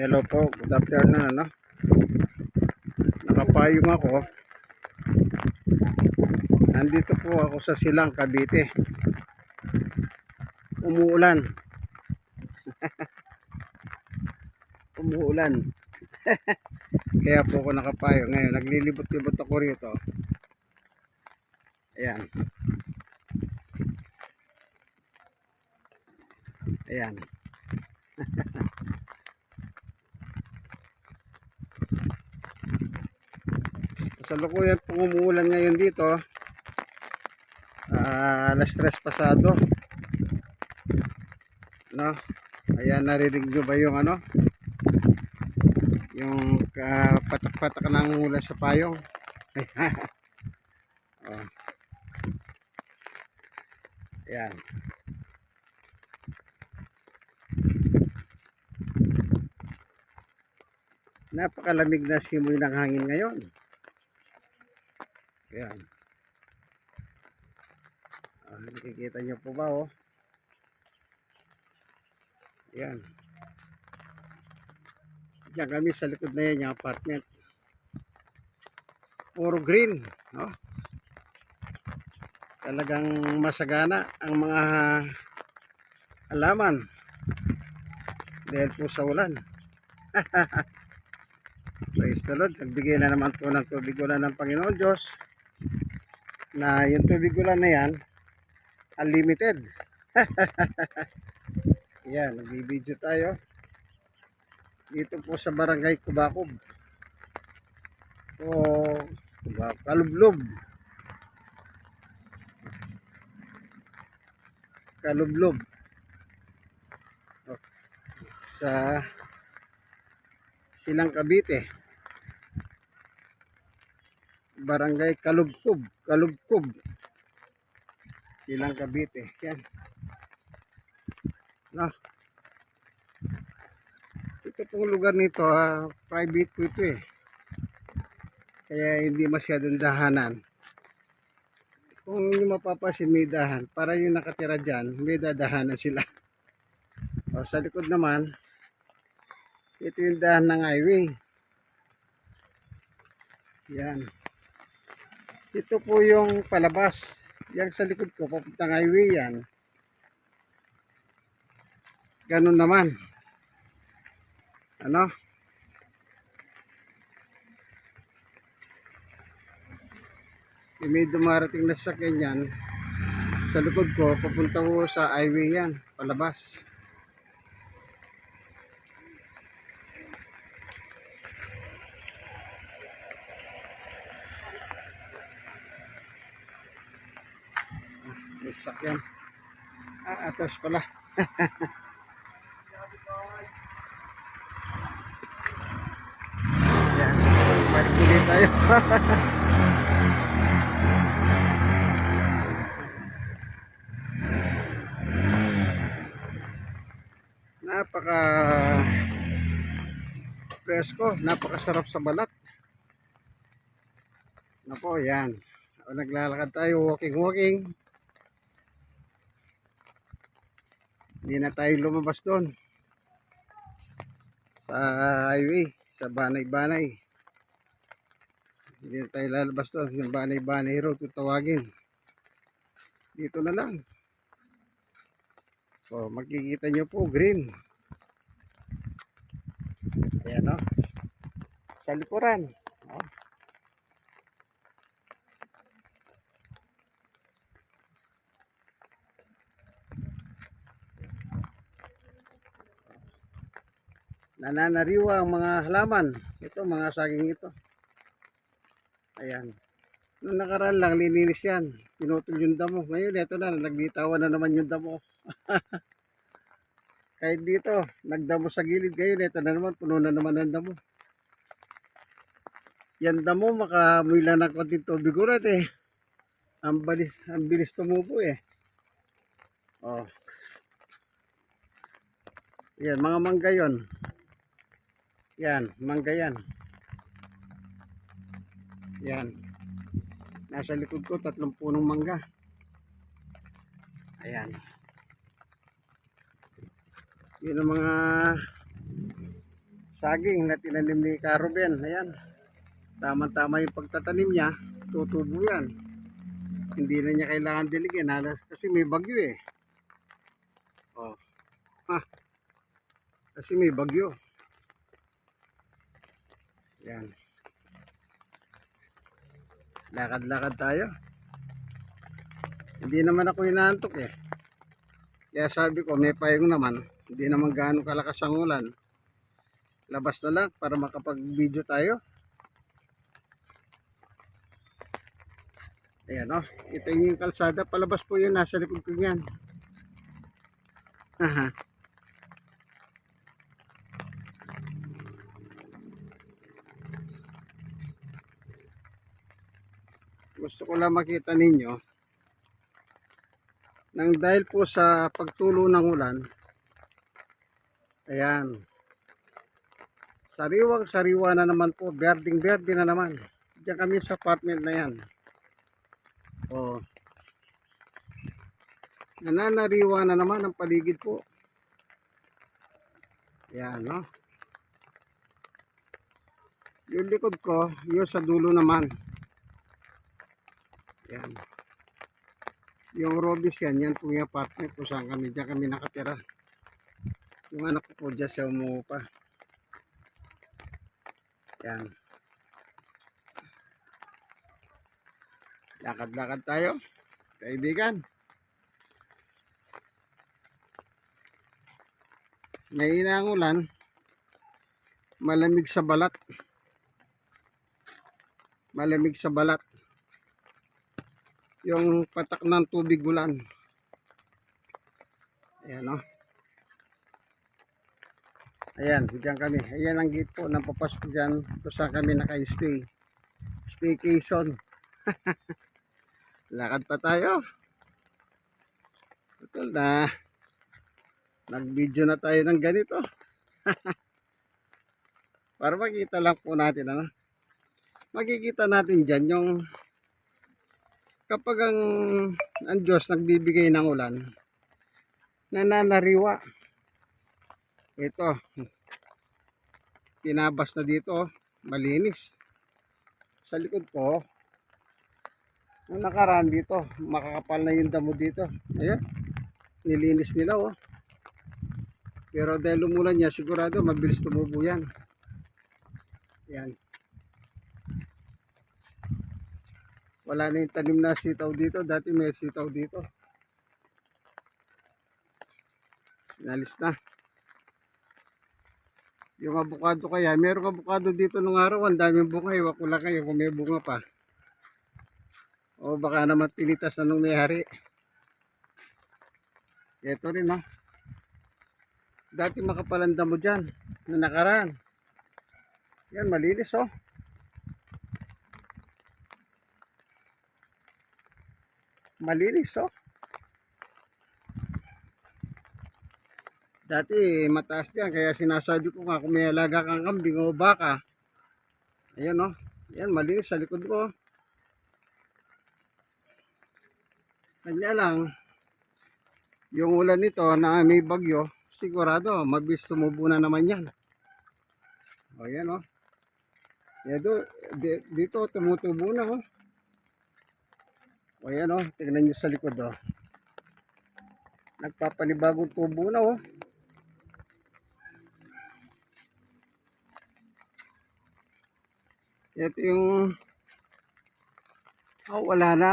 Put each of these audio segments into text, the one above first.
Hello po, good afternoon ano. Nakapayong ako. Nandito po ako sa Silang, Cavite. Umuulan. Umuulan. Kaya po ako nakapayo ngayon. Naglilibot-libot ako rito. Ayan. Ayan. Sa lukuyan pong umuulan ngayon dito. Ah, alas pasado. No? Ayan, narinig nyo ba yung ano? Yung ah, patak-patak ng ulan sa payong. oh. Ayan. Napakalamig na simoy ng hangin ngayon. Ayan. Ah, nakikita niyo po ba oh? Ayan. Diyan kami sa likod na yan yung apartment. Puro green. No? Talagang masagana ang mga halaman. Dahil po sa ulan. Praise the Lord. Nagbigay na naman po ng tubig ulan ng Panginoon Diyos. Na yung tubig ulan na yan, unlimited. yan, nagbibideo tayo. Dito po sa barangay Kubakob. O, Kubakob, Kalublob. Kalublob. Sa Silang Cavite. Barangay Kalubkob, Kalubkob. Silang Cavite. Yan. No. Ito pong lugar nito, ah, private po ito eh. Kaya hindi masyadong dahanan. Kung yung mapapasin may dahan, para yung nakatira dyan, may dadahanan sila. O, sa likod naman, ito yung dahan ng highway. Yan. Ito po yung palabas. Yan sa likod ko, papuntang highway yan. Ganun naman. Ano? Yung may dumarating na sasakyan yan. Sa likod ko, papunta ko sa highway yan. Palabas. May sasakyan. Ah, atas pala. Yan. Balik tayo. napaka presko, napakasarap sa balat. Nako, yan. Naglalakad tayo, walking Hindi na tayo lumabas doon. Sa highway, sa Banay-Banay. Hindi na tayo lalabas doon. Yung Banay-Banay road, kung tawagin. Dito na lang. So, makikita nyo po, green. Ayan o. Sa likuran. O. Nananariwa ang mga halaman. Ito, mga saging ito. Ayan. Noong nakaraan lang, lininis yan. Pinutol yung damo. Ngayon, ito na, nagbitawan na naman yung damo. Kahit dito, nagdamo sa gilid ngayon, ito na naman, puno na naman ng damo. Yan damo, makamula ng konting tubig ulit eh. Ang bilis, ang bilis tumubo eh. Oh. Yan, mga mangga yon. Yan, mangga yan. Yan. Nasa likod ko, tatlong punong mangga. Ayan. Yun ang mga saging na tinanim ni Caroben. Ayan. Tama-tama yung pagtatanim niya. Tutubo yan. Hindi na niya kailangan diligin. Halos kasi may bagyo eh. Oh. Ha. Kasi may bagyo. Yan. Lakad-lakad tayo. Hindi naman ako inaantok eh. Kaya sabi ko, may payong naman. Hindi naman gaano kalakas ang ulan. Labas na lang para makapag-video tayo. Ayan o. Oh. Ito yung kalsada. Palabas po yun. Nasa likod ko yan. Aha. Gusto ko lang makita ninyo nang dahil po sa pagtulo ng ulan ayan. Sariwang sariwa na naman po berding berde na naman. Diyan kami sa apartment na yan. Oh. Nananariwa na naman ang paligid po. Yan no? Yung likod ko yung sa dulo naman yan yung Robis yan, yan po yung apartment kung saan kami, dyan kami nakatira. Yung anak ko po dyan siya umuupa. Yan. Lakad-lakad tayo, kaibigan. May ang ulan, malamig sa balat. Malamig sa balat yung patak ng tubig ulan. Ayan o. Oh. Ayan, diyan kami. Ayan ang gate po na papasok dyan. Kung saan kami naka-stay. Staycation. Lakad pa tayo. Total na. Nag-video na tayo ng ganito. Para makita lang po natin ano. Makikita natin dyan yung kapag ang, ang Diyos nagbibigay ng ulan, nananariwa. Ito, tinabas na dito, malinis. Sa likod ko, nung nakaraan dito, makakapal na yung damo dito. Ayan, nilinis nila oh. Pero dahil umulan niya, sigurado mabilis tumubo yan. Yan. Wala na yung tanim na sitaw dito. Dati may sitaw dito. Inalis na. Yung avocado kaya merong avocado dito nung araw. Ang daming bunga iwa ko lang kayo kung may bunga pa. O baka naman pinitas na nung mayari. Ito rin ha? Dati makapalanda mo dyan na nakaraan. Yan malinis oh malinis oh. Dati mataas dyan kaya sinasabi ko nga kung may alaga kang kambing o baka. Ayan oh. Ayan malinis sa likod ko kanya lang. Yung ulan nito na may bagyo sigurado mabilis tumubo na naman yan. O yan oh. Dito, dito tumutubo na oh o yan o, tignan nyo sa likod o. Nagpapanibagong tubo na o. Ito yung oh, wala na.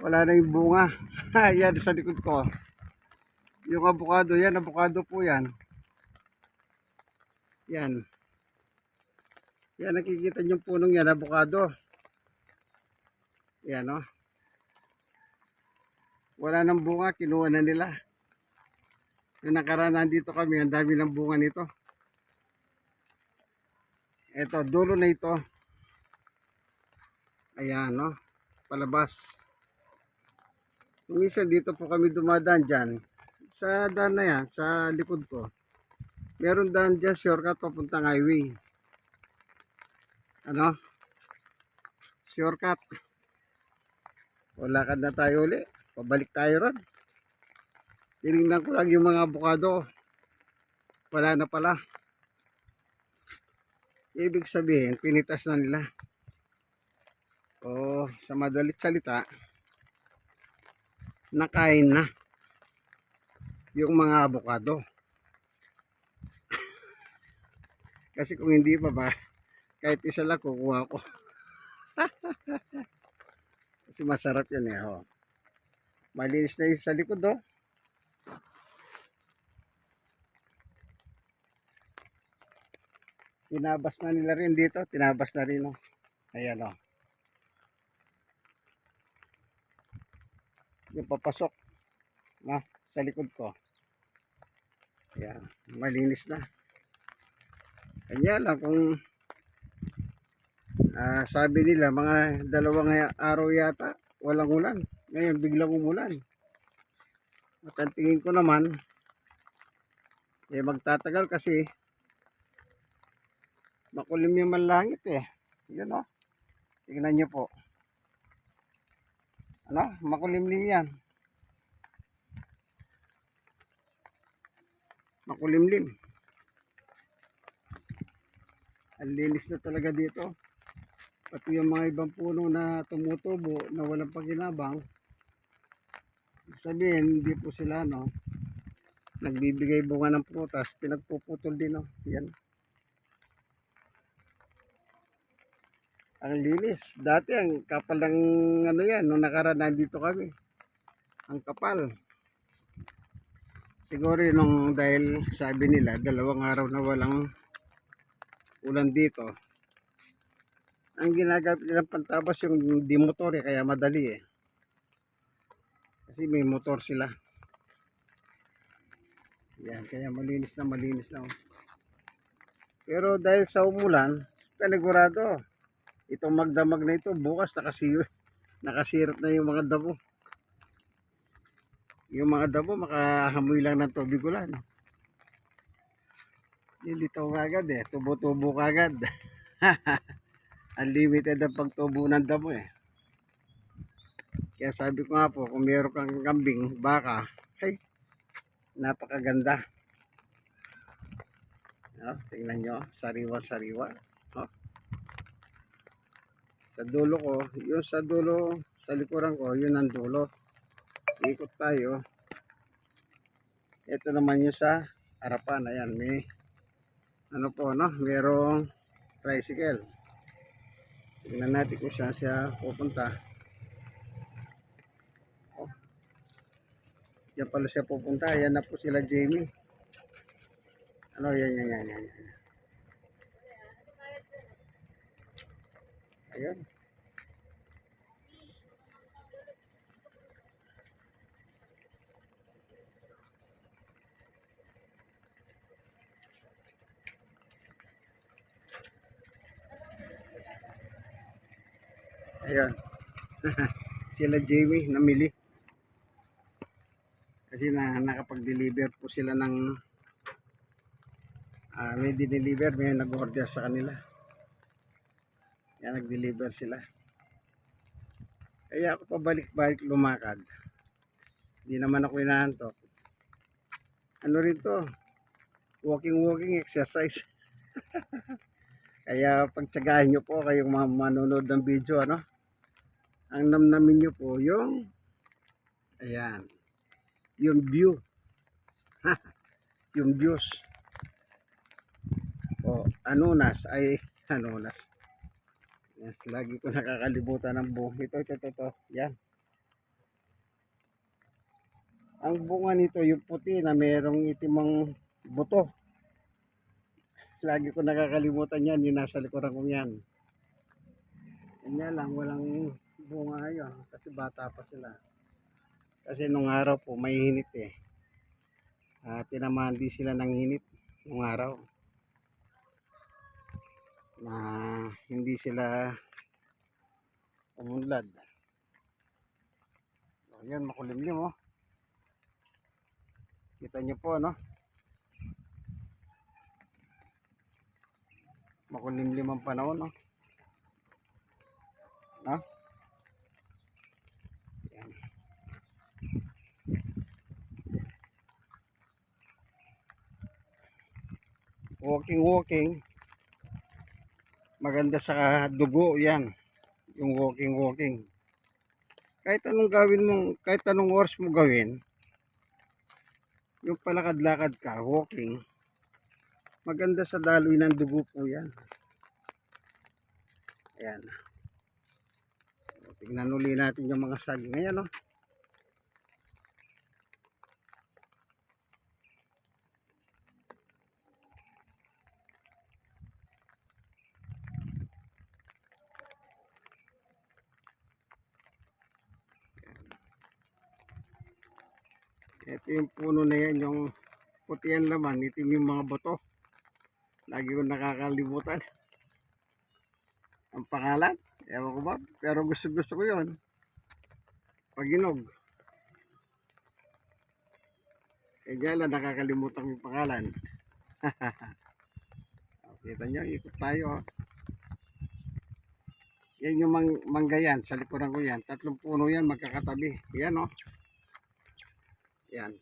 Wala na yung bunga. yan sa likod ko. Yung avocado, yan avocado po yan. Yan. Yan nakikita yung punong yan, avocado. Yan o. Wala nang bunga, kinuha na nila. Yung nakaraan nandito kami, ang dami ng bunga nito. Ito, dulo na ito. Ayan, no? Palabas. Isa dito po kami dumadaan dyan, sa daan na yan, sa likod ko, meron daan dyan shortcut papuntang highway. Ano? Shortcut. Wala ka na tayo uli. Pabalik tayo ron. Tinignan ko lang yung mga abukado. wala na pala. Ibig sabihin, pinitas na nila. O sa madalit salita, nakain na yung mga abokado. Kasi kung hindi pa ba, kahit isa lang kukuha ko. Kasi masarap yan eh. Oh. Malinis na yung sa likod oh. Tinabas na nila rin dito. Tinabas na rin oh. Ayan oh. Yung papasok na sa likod ko. Ayan. Malinis na. Kanya lang kung ah, sabi nila mga dalawang araw yata walang ulan. Ngayon biglang umulan. At ang tingin ko naman eh magtatagal kasi makulim yung malangit eh. Yan o. Tingnan nyo po. Ano? Makulimlim yan. Makulimlim. Ang linis na talaga dito. Pati yung mga ibang puno na tumutubo na walang paginabang. Sabihin, hindi po sila no, nagbibigay bunga ng prutas, pinagpuputol din no. Yan. Ang linis. Dati ang kapal ng ano yan, nung nakaraan nandito kami. Ang kapal. Siguro nung dahil sabi nila, dalawang araw na walang ulan dito. Ang ginagamit nilang pantabas yung di motor eh, kaya madali eh. Kasi may motor sila. Yan, kaya malinis na malinis na. oh. Pero dahil sa umulan, panigurado, itong magdamag na ito, bukas nakasir nakasirat na yung mga dabo. Yung mga dabo, makahamoy lang ng tubig ulan. Nilitaw kagad eh, tubo-tubo kagad. Unlimited ang pagtubo ng damo eh. Kaya sabi ko nga po, kung meron kang kambing, baka, ay, napakaganda. No, tingnan nyo, sariwa-sariwa. No? Sa dulo ko, yung sa dulo, sa likuran ko, yun ang dulo. Ikot tayo. Ito naman yung sa harapan. Ayan, may, ano po, no? Merong tricycle. Tingnan natin kung saan siya pupunta. Oh. Yan pala siya pupunta. Ayan na po sila Jamie. Ano, yan, yan, yan, yan. yan. Ayun. Ayun. sila Jamie namili. Kasi na nakapag-deliver po sila ng ah may dineliver, may nag-order sa kanila. Yan nag-deliver sila. Kaya ako pabalik-balik lumakad. Hindi naman ako inaantok. Ano rin to? Walking-walking exercise. Kaya pagtsagahin nyo po kayong mga manonood ng video, ano? Ang namnamin nyo po yung ayan, yung view. yung views. O, anunas ay anunas. Yan, lagi ko nakakalimutan ng buong. Ito, ito, ito, ito. Yan. Ang bunga nito, yung puti na merong itimang buto. Lagi ko nakakalimutan yan, yung nasa likuran kong yan. Kanya lang, walang bunga ngayon kasi bata pa sila. Kasi nung araw po, may hinit eh. Uh, tinamaan din sila ng hinit nung araw. Na hindi sila umunlad. So, yan, makulimlim oh. Kita nyo po, no? makulimlim ang panahon no no Yan. Walking walking. Maganda sa dugo yan. Yung walking walking. Kahit anong gawin mong kahit anong oras mo gawin yung palakad-lakad ka walking maganda sa daloy ng dugo po yan. Ayan. Tignan uli natin yung mga saging. Ayan oh. Ito yung puno na yan, yung puti ang laman, itim yung mga buto. Lagi ko nakakalimutan. Ang pangalan, ewan ko ba, pero gusto gusto ko yun. Paginog. Eh lang nakakalimutan yung pangalan. Kita nyo, ikot tayo. oh. Yan yung mang mangga yan, sa likuran ko yan. Tatlong puno yan, magkakatabi. Yan oh. Yan.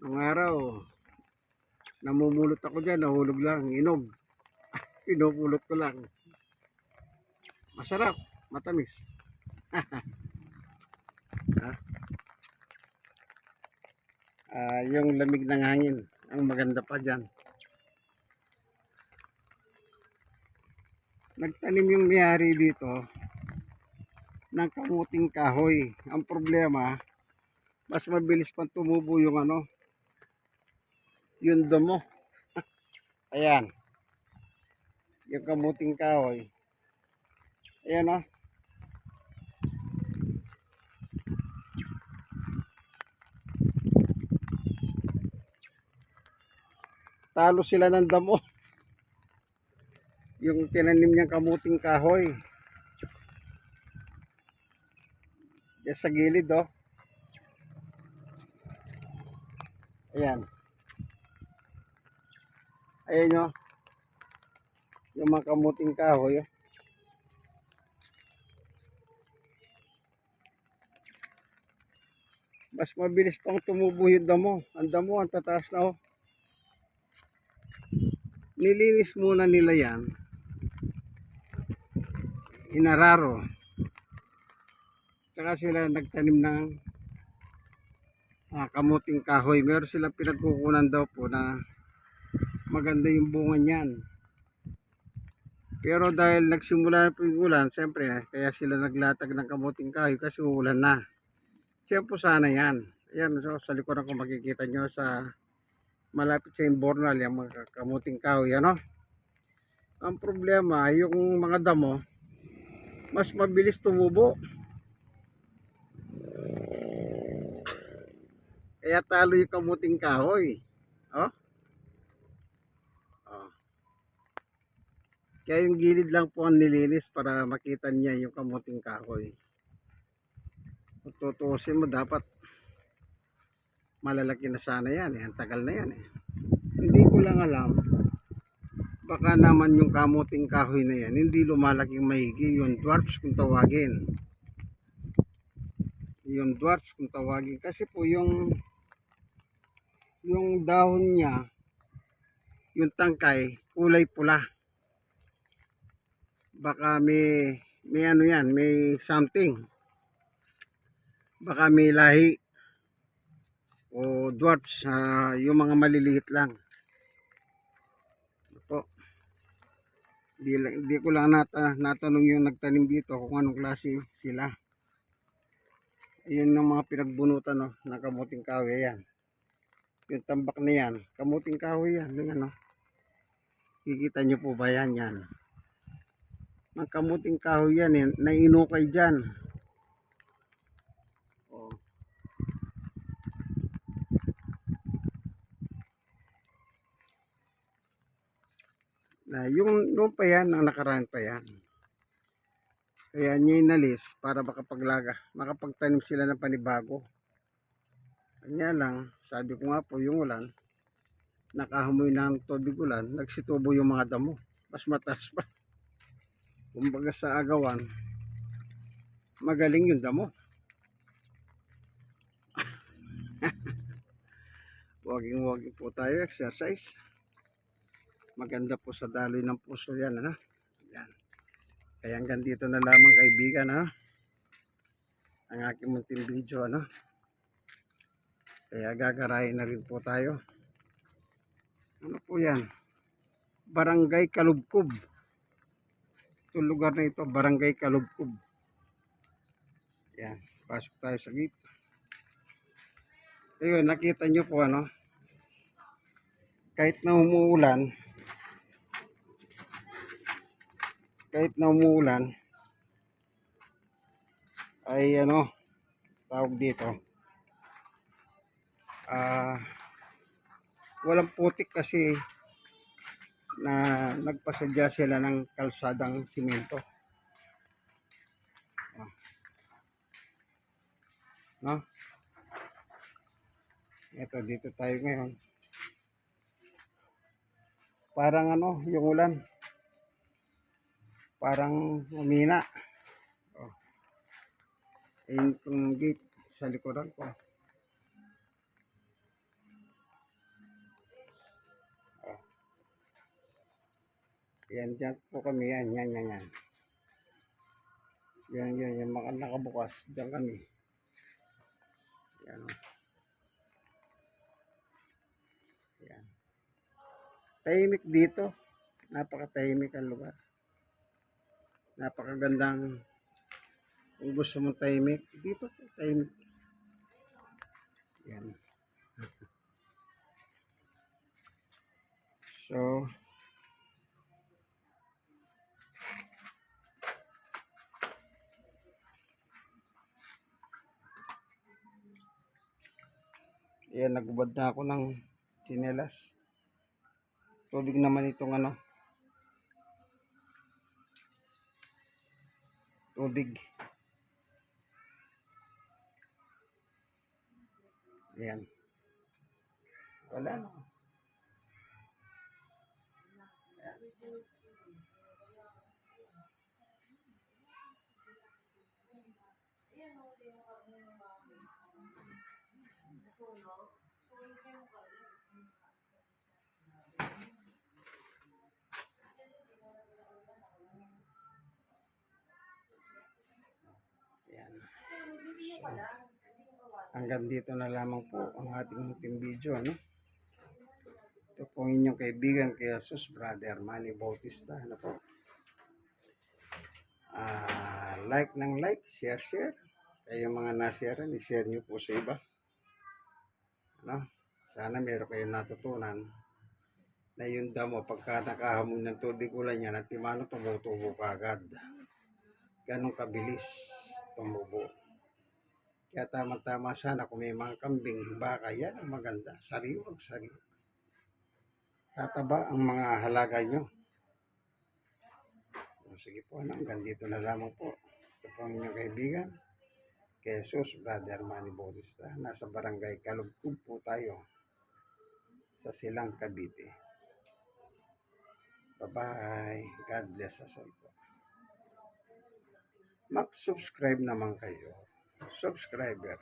Nung araw, namumulot ako dyan, nahulog lang, inog. Pinupulot ko lang. Masarap, matamis. ha? Ah, yung lamig ng hangin, ang maganda pa dyan. Nagtanim yung mayari dito, ng kamuting kahoy. Ang problema, mas mabilis pang tumubo yung ano, yung damo. Ayan. Yung kamuting kahoy. Ayan o. Talo sila ng damo. Yung tinanim niyang kamuting kahoy. Yan sa gilid oh. Ayan. Ayan nyo. Yung mga kamuting kahoy oh. Mas mabilis pang tumubo yung damo. Ang damo, ang tataas na oh. Nilinis muna nila yan. Inararo. Tsaka sila nagtanim ng ah, kamuting kahoy. Meron silang pinagkukunan daw po na maganda yung bunga niyan. Pero dahil nagsimula na po yung ulan, siyempre, kaya sila naglatag ng kamuting kahoy kasi uulan na. Siyempre sana yan. Ayan, so, sa likuran ko makikita nyo sa malapit sa Imbornal, yung mga kamuting kahoy, ano? Ang problema, yung mga damo, mas mabilis tumubo. Kaya talo yung kamuting kahoy. Oh? Oh. Kaya yung gilid lang po ang nilinis para makita niya yung kamuting kahoy. Kung tutuusin mo, dapat malalaki na sana yan. Eh. Ang tagal na yan. Eh. Hindi ko lang alam. Baka naman yung kamuting kahoy na yan, hindi lumalaking maigi. Yung dwarfs kung tawagin. Yung dwarfs kung tawagin. Kasi po yung yung dahon niya, yung tangkay, kulay pula. Baka may, may ano yan, may something. Baka may lahi o dwarfs, ah, yung mga maliliit lang. Po. Di, di ko lang nata, natanong yung nagtanim dito kung anong klase sila. Ayun yung mga pinagbunutan no, ng kamuting kahoy yan. Yung tambak na yan, kamuting kahoy yan. Yung ano. Kikita nyo po ba yan yan? Ang kamuting kahoy yan, eh, nainukay dyan. Oh. Na yung noon pa yan, ang nakaraan pa yan. Kaya niya inalis para makapaglaga, makapagtanim sila ng panibago. Kanya lang, sabi ko nga po yung ulan, nakahamoy ng tubig ulan, nagsitubo yung mga damo. Mas mataas pa. Kumbaga sa agawan, magaling yung damo. Walking po tayo, exercise. Maganda po sa daloy ng puso yan, ano? Yan. Kaya hanggang dito na lamang kaibigan, ha? Ang aking munting video, ano? Kaya gagarayin na rin po tayo. Ano po yan? Barangay Kalubkob. Itong lugar na ito, Barangay Kalubkob. Yan, pasok tayo sa gate. Ayun, nakita nyo po ano, kahit na umuulan, kahit na umuulan, ay ano, tawag dito, ah, walang putik kasi na nagpasadya sila ng kalsadang simento. Ah. No? Ito, dito tayo ngayon. Parang ano, yung ulan. Parang umina. Oh. Ayun gate sa likuran ko. Yan, dyan po kami. Yan, yan, yan, yan. Yan, yan, yan. Maka nakabukas. Dyan kami. Yan. Yan. Tahimik dito. Napakatahimik ang lugar. Napakagandang kung gusto mong tahimik, dito tahimik. Yan. So, Ayan, nagubad na ako ng chinelas. Tubig naman itong ano. Tubig. Ayan. Wala na. Ayan. Hanggang dito na lamang po ang ating munting video. Ano? Ito po ang inyong kaibigan kay Jesus Brother Manny Bautista. Ano po? Ah, like ng like, share, share. Kayo mga na-share, i-share nyo po sa iba. Ano? Sana meron kayong natutunan na yung damo pagka nakahamon ng tubig ulan yan at timano tumutubo ka agad. Ganon kabilis tumubo. Kaya tama-tama sana kung may mga kambing, baka yan ang maganda. Sariwang sariw. Tataba ang mga halaga nyo. Sige po, ano, hanggang dito na lamang po. Ito po ang inyong kaibigan. Jesus, Brother Manny Bautista. Nasa barangay Kalugkub po tayo. Sa Silang, Cavite. Bye-bye. God bless us all po. Mag-subscribe naman kayo. Subscriber